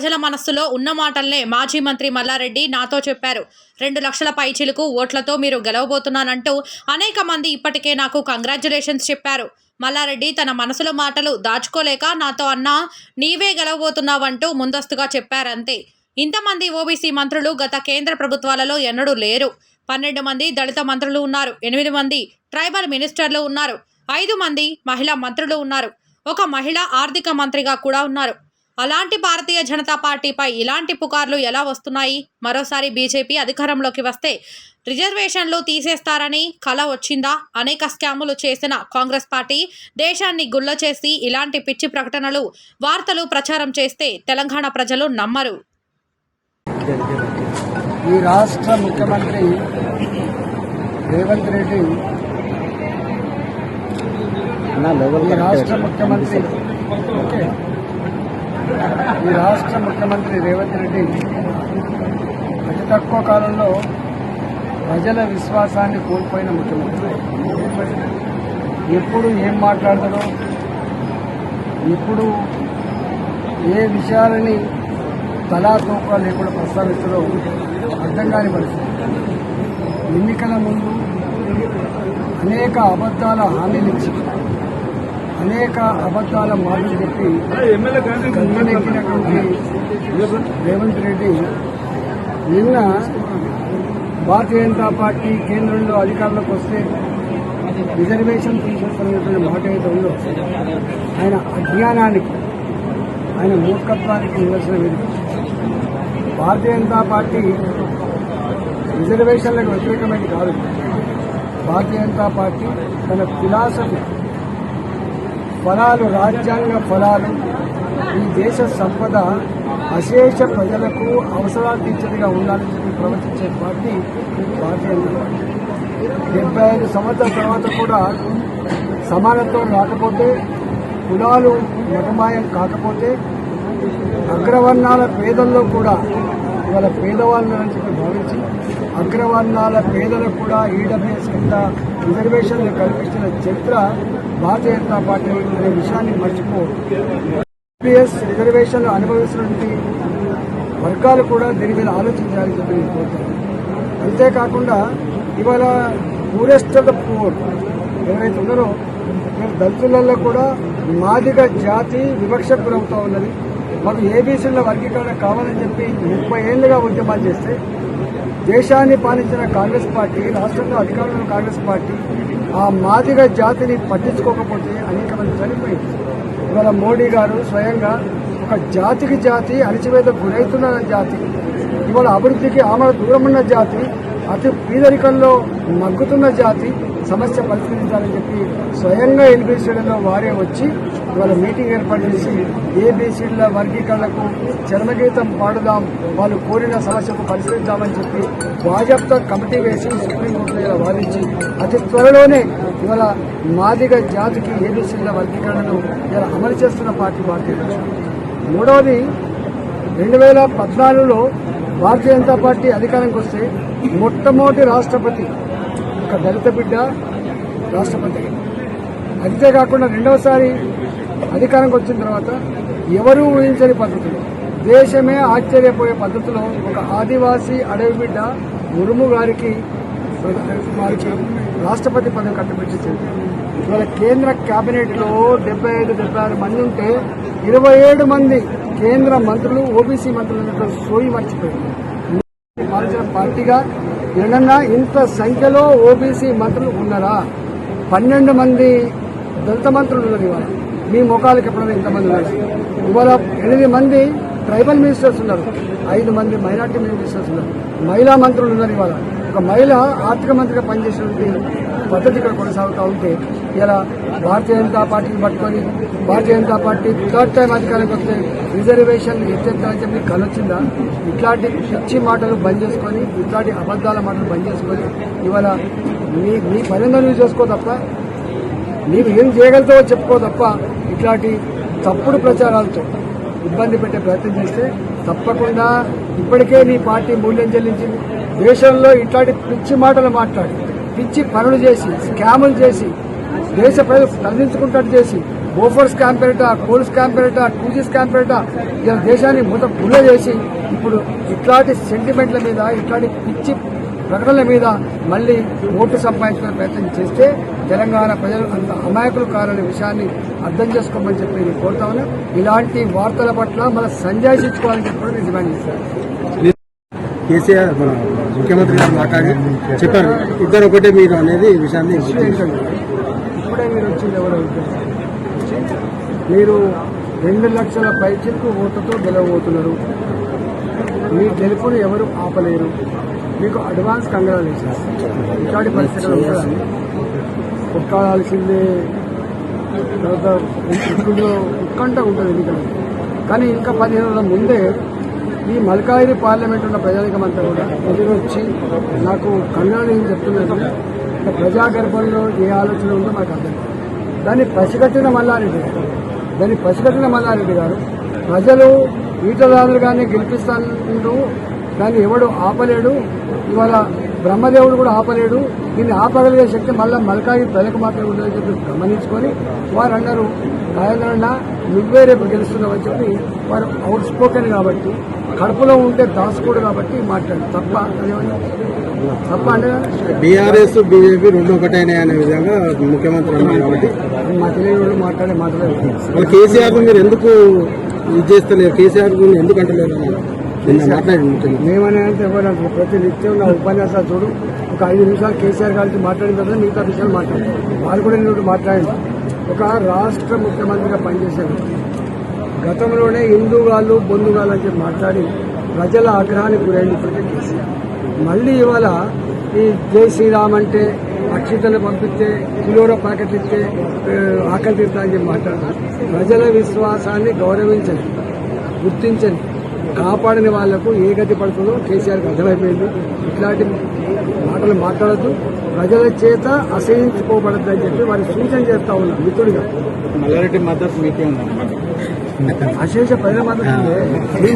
ప్రజల మనస్సులో ఉన్న మాటల్నే మాజీ మంత్రి మల్లారెడ్డి నాతో చెప్పారు. రెండు లక్షల పైచిలకు ఓట్లతో మీరు గెలవబోతున్నానంటూ అనేక మంది ఇప్పటికే నాకు కంగ్రాచులేషన్స్ చెప్పారు. మల్లారెడ్డి తన మనసులో మాటలు దాచుకోలేక నాతో అన్నా నీవే గెలవబోతున్నావంటూ ముందస్తుగా చెప్పారంతే. ఇంతమంది ఓబీసీ మంత్రులు గత కేంద్ర ప్రభుత్వాలలో ఎన్నడూ లేరు. పన్నెండు మంది దళిత మంత్రులు ఉన్నారు. ఎనిమిది మంది ట్రైబల్ మినిస్టర్లు ఉన్నారు. ఐదు మంది మహిళా మంత్రులు ఉన్నారు. ఒక మహిళ ఆర్థిక మంత్రిగా కూడా ఉన్నారు. అలాంటి భారతీయ జనతా పార్టీపై ఇలాంటి పుకార్లు ఎలా వస్తున్నాయి? మరోసారి బీజేపీ అధికారంలోకి వస్తే రిజర్వేషన్లు తీసేస్తారని కల వచ్చిందా? అనేక స్కాములు చేసిన కాంగ్రెస్ పార్టీ దేశాన్ని గుల్ల చేసి ఇలాంటి పిచ్చి ప్రకటనలు వార్తలు ప్రచారం చేస్తే తెలంగాణ ప్రజలు నమ్మరు. ఈ రాష్ట్ర ముఖ్యమంత్రి రేవంత్ రెడ్డి ఈ రాష్ట్ర ముఖ్యమంత్రి ఈ రాష్ట్ర ముఖ్యమంత్రి రేవంత్ రెడ్డి అతి తక్కువ కాలంలో ప్రజల విశ్వాసాన్ని కోల్పోయిన ముఖ్యమంత్రి. ఎప్పుడు ఏం మాట్లాడతాడో ఎప్పుడు ఏ విషయాలని తలా తోక లేకుండా ప్రస్తావించడో అర్థం కాని పరిస్థితి. ఎన్నికల ముందు అనేక అబద్ధాల హామీలు ఇచ్చింది అనేక అబద్ధాల మాటలు చెప్పి గంగనెక్కినటువంటి రేవంత్ రెడ్డి నిన్న భారతీయ జనతా పార్టీ కేంద్రంలో అధికారంలోకి వస్తే రిజర్వేషన్ తీసేస్తున్నటువంటి మాట ఉందో ఆయన అజ్ఞానానికి ఆయన మూర్ఖత్వానికి నిదర్శన వేదిక భారతీయ జనతా పార్టీ రిజర్వేషన్లకు వ్యతిరేకమైనది కాదు. భారతీయ జనతా పార్టీ తన ఫిలాసఫీ ఫలాలు రాజ్యాంగ ఫలాలు. ఈ దేశ సంపద అశేష ప్రజలకు అవసరాలు తీర్చదిగా ఉండాలని చెప్పి ప్రవర్తించే పార్టీ భారతీయ పార్టీ డెబ్బై ఐదు సంవత్సరాల తర్వాత కూడా సమానత్వం రాకపోతే కులాలు మతమాయం కాకపోతే అగ్రవర్ణాల పేదల్లో కూడా వాళ్ళ పేదవాళ్ళని అని చెప్పి భావించి అగ్రవర్ణాల పేదలకు కూడా ఈడబ్ల్యూఎస్ కింద రిజర్వేషన్లు కల్పించిన చరిత్ర భారతీయ జనతా పార్టీ అనే విషయాన్ని మర్చిపో రిజర్వేషన్ రిజర్వేషన్లు అనుభవిస్తున్నటువంటి వర్గాలు కూడా దీని మీద ఆలోచించాలని చెప్పి నేను కోరుతాను అంతేకాకుండా ఇవాళ పూరెస్ట్ ద పూర్ ఎవరైతే ఉన్నారో దళితులలో కూడా మాదిగ జాతి వివక్ష గురవుతా ఉన్నది. మాకు ఏబీసీల వర్గీకరణ కావాలని చెప్పి ముప్పై ఏళ్ళుగా ఉద్యమాలు చేస్తే దేశాన్ని పాలించిన కాంగ్రెస్ పార్టీ రాష్ట్రంలో అధికారంలో కాంగ్రెస్ పార్టీ ఆ మాదిగ జాతిని పట్టించుకోకపోతే అనేక మంది చనిపోయింది ఇవాళ మోడీ గారు స్వయంగా ఒక జాతికి జాతి అణిచివేత గురవుతున్న జాతి. ఇవాళ అభివృద్ధికి ఆమె దూరం ఉన్న జాతి అతి పీదరికంలో మగ్గుతున్న జాతి సమస్య పరిష్కరించాలని చెప్పి స్వయంగా ఎన్బీసీలలో వారే వచ్చి వాళ్ళ మీటింగ్ ఏర్పాటు చేసి ఏబీసీల వర్గీకరణకు చర్మగీతం పాడుదాం వాళ్ళు కోరిన సమస్యకు పరిష్కరిద్దామని చెప్పి భాజపా కమిటీ వేసి సుప్రీంకోర్టు వాదించి అతి త్వరలోనే ఇవాళ మాదిగ జాతికి ఏబీసీల వర్గీకరణను ఇలా అమలు చేస్తున్న పార్టీ భారతీయ మూడవది రెండు వేల పద్నాలుగులో భారతీయ జనతా పార్టీ అధికారంకి వస్తే మొట్టమొదటి రాష్ట్రపతి ఒక దళిత బిడ్డ రాష్ట్రపతి అంతేకాకుండా రెండవసారి అధికారంకి వచ్చిన తర్వాత ఎవరూ ఊహించని పద్ధతిలో దేశమే ఆశ్చర్యపోయే పద్ధతిలో ఒక ఆదివాసీ అడవి బిడ్డ మురుము గారికి రాష్ట్రపతి పదవి కట్టబెట్టించింది ఇవాళ కేంద్ర కేబినెట్లో డెబ్బై ఐదు డెబ్బై ఆరు మంది ఉంటే ఇరవై ఏడు మంది కేంద్ర మంత్రులు ఓబీసీ మంత్రులు సోయి మర్చిపోయారు. పాలించిన పార్టీగా ఎన్నన్నా ఇంత సంఖ్యలో ఓబీసీ మంత్రులు ఉన్నారా? పన్నెండు మంది దళిత మంత్రులు ఉన్నారు ఇవాళ. మీ ముఖాలకు ఎప్పుడైనా ఇంతమంది ఉన్నారు? ఇవాళ ఎనిమిది మంది ట్రైబల్ మినిస్టర్స్ ఉన్నారు. ఐదు మంది మైనార్టీ మినిస్టర్స్ ఉన్నారు. మహిళా మంత్రులు ఉన్నారు ఇవాళ. ఒక మహిళ ఆర్థిక మంత్రిగా పనిచేసినటువంటి పద్ధతి ఇక్కడ కొనసాగుతూ ఉంటే ఇలా భారతీయ జనతా పార్టీని పట్టుకొని Bharatiya Janata party third time అధికారానికి వస్తే రిజర్వేషన్ ఎత్తెత్తాలని చెప్పి కలొచ్చిందా? ఇట్లాంటి పిచ్చి మాటలు బంద్ చేసుకొని ఇట్లాంటి అబద్ధాల మాటలు బంద్ చేసుకొని ఇవాళ మీ మీ పనిందో నువ్వు చేసుకో తప్ప నీవు ఏం చేయగలుగుతావో చెప్పుకో తప్ప ఇట్లాంటి తప్పుడు ప్రచారాలతో ఇబ్బంది పెట్టే ప్రయత్నం చేస్తే తప్పకుండా ఇప్పటికే నీ పార్టీ మూల్యం చెల్లించింది. దేశంలో ఇట్లాంటి పిచ్చి మాటలు మాట్లాడి పిచ్చి పనులు చేసి స్కాములు చేసి దేశ ప్రజలు స్పందించుకుంటట్టు చేసి Bofors scam coals coal two Gs పేరిట ఇలా దేశాన్ని మొత్తం గుల్ల చేసి ఇప్పుడు ఇట్లాంటి సెంటిమెంట్ల మీద ఇట్లాంటి పిచ్చి ప్రకటనల మీద మళ్ళీ ఓటు సంపాదించుకునే ప్రయత్నం చేస్తే తెలంగాణ ప్రజలు అంత అమాయకులు కారనే విషయాన్ని అర్థం చేసుకోమని చెప్పి నేను కోరుతా ఉన్నా. ఇలాంటి వార్తల పట్ల మన సంజాయించుకోవాలని చెప్పి కూడా నేను డిమాండ్ చేస్తాను కేసీఆర్ ముఖ్యమంత్రి గారు మాట్లాడి చెప్పారు. ఇద్దరు ఒకటే మీరు అనేది ఈ విషయాన్ని విషయం మీరు వచ్చింది ఎవరు? మీరు రెండు లక్షల పైచెక్కు ఓటుతో గెలవబోతున్నారు. మీ గెలుపును ఎవరు ఆపలేరు? మీకు అడ్వాన్స్ కంగ్రాచులేషన్స్ ఇట్లాంటి పరిస్థితులు ఉంటుందని తర్వాత ఇప్పుడు ఉత్కంఠ ఉంటుంది ఎందుకంటే కానీ ఇంకా పదిహేను రోజుల ముందే ఈ మల్కాయిరి పార్లమెంట్ ఉన్న ప్రజానికమంతా కూడా ఎదురొచ్చి నాకు కన్నడ ఏం చెప్తున్నది ప్రజాగర్భంలో ఏ ఆలోచన ఉందో నాకు అర్థం కాదు. దాన్ని పసిగట్టిన మల్లారెడ్డి గారు. దాన్ని పసిగట్టిన మల్లారెడ్డి గారు. ప్రజలు ఈటదారులు కానీ గెలిపిస్తాను దాన్ని ఎవడు ఆపలేడు. ఇవాళ బ్రహ్మదేవుడు కూడా ఆపలేడు. దీన్ని ఆపగలిగే శక్తి మళ్ళీ మల్కాయి ప్రజలకు మాత్రమే ఉంటుందని చెప్పి గమనించుకొని వారు అన్నారు రాజేంద్రన్న నువ్వే రేపు గెలుస్తున్నావని చెప్పి వారు అవుట్ స్పోకెన్ కాబట్టి కడుపులో ఉంటే దాసుకోడు కాబట్టి మాట్లాడు తప్ప తప్ప అంటే బీఆర్ఎస్ బీజేపీ రెండు ఒకటేనే అనే విధంగా ముఖ్యమంత్రి అన్నారు కాబట్టి. మా తెలియని వాళ్ళు మాట్లాడే మాట్లాడే కేసీఆర్ మీరు ఎందుకు ఇది చేస్తలేరు? కేసీఆర్ ఎందుకు అంటలేరు? నిన్న మాట్లాడి ముఖ్యమంత్రి మేమనే అంటే ఎవరంటారు ప్రతి నిత్యం నా ఉపన్యాసాలు చూడు ఒక ఐదు నిమిషాలు కేసీఆర్ గారికి మాట్లాడిన తర్వాత మిగతా విషయాలు మాట్లాడారు వారు కూడా నేను మాట్లాడింది ఒక రాష్ట్ర ముఖ్యమంత్రిగా వ్యక్తి గతంలోనే హిందూగాళ్ళు బొందుగాళ్ళు అని చెప్పి మాట్లాడి ప్రజల ఆగ్రహానికి గురైంది ఇప్పటికే కేసీఆర్. మళ్ళీ ఇవాళ ఈ జై శ్రీరామ్ అంటే అక్షితలు పంపిస్తే కిలోల ప్యాకెట్లు ఇస్తే ఆకలి చెప్పి మాట్లాడారు ప్రజల విశ్వాసాన్ని గౌరవించండి గుర్తించండి కాపాడని వాళ్ళకు ఏ గతి పడుతుందో కేసీఆర్కి అర్థమైపోయింది ఇట్లాంటి మాటలు మాట్లాడద్దు ప్రజల చేత అసహించుకోబడద్దు అని చెప్పి వారి సూచన చేస్తా ఉన్నా మిత్రుడిగా మల్లారెడ్డి మద్దతు మీకే ఉందా అశేష ప్రజల మద్దతు. మీ?